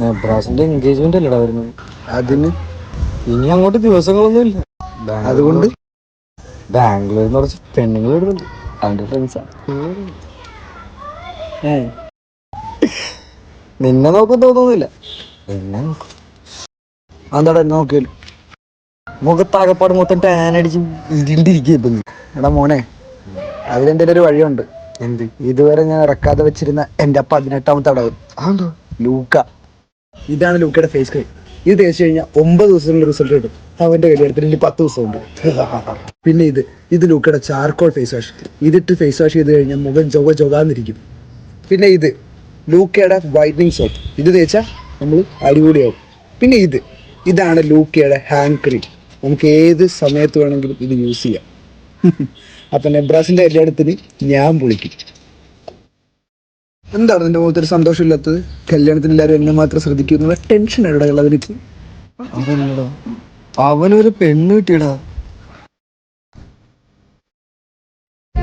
നെബ്രാസിന്റെ engagement അല്ലടാ വരുന്നത്? അതിന്. ഇനി അങ്ങോട്ട് ദിവസങ്ങളൊന്നും ഇല്ല അതുകൊണ്ട്? ബാംഗ്ലൂരിൽ നിന്ന് കുറച്ച് പെണ്ണുങ്ങൾ അവന്റെ ഫ്രണ്ട്സാ നിന്നെ നോക്കും തോന്നുന്നില്ല. എന്നെ നോക്കും. അതെന്താടാ എന്നെ നോക്കിയാലും. മുഖത്താകപ്പാട് മൊത്തം ടാൻ അടിച്ച് ഇപ്പൊ. എടാ മോനെ അതിലെന്തെങ്കിലും ഒരു വഴിയുണ്ട്. എന്ത്? ഇതുവരെ ഞാൻ ഇറക്കാതെ വെച്ചിരുന്ന എന്റെ പതിനെട്ടാമത്തെ അടവ് ലൂക്ക. ഇതാണ് ലൂക്കയുടെ ഫേസ് ക്രീം ഇത് തേച്ച് കഴിഞ്ഞാൽ ഒമ്പത് ദിവസത്തിനുള്ള റിസൾട്ട് കിട്ടും. അവന്റെ കല്യാണത്തിന് ഇനി പത്ത് ദിവസമുണ്ട്. പിന്നെ ഇത്. ഇത് ലൂക്കയുടെ ചാർക്കോൾ ഫേസ് വാഷ് ഇതിട്ട് ഫേസ് വാഷ് ചെയ്ത് കഴിഞ്ഞാൽ മുഖം ചൊവ്വ ചൊകാന്നിരിക്കും പിന്നെ ഇത്. ലൂക്കയുടെ വൈറ്റനിങ് സോപ്പ് ഇത് തേച്ചാൽ നമ്മൾ അടിപൊളിയാവും. പിന്നെ ഇത്. ഇതാണ് ലൂക്കയുടെ ഹാൻഡ് ക്രീം നമുക്ക് ഏത് സമയത്ത് വേണമെങ്കിലും ഇത് യൂസ് ചെയ്യാം. അപ്പൊ നെബ്രാസിന്റെ കല്യാണത്തിന് ഞാൻ വിളിക്കും. എന്താണ് നിന്റെ മുഖത്ത് ഒരു മുഖത്തൊരു സന്തോഷമില്ലാത്തത്? കല്യാണത്തിന് എല്ലാരും എന്നെ മാത്രം ശ്രദ്ധിക്കുന്നു ടെൻഷൻ അവനടാ അവനൊരു പെണ്ണ് കിട്ടിയടാ.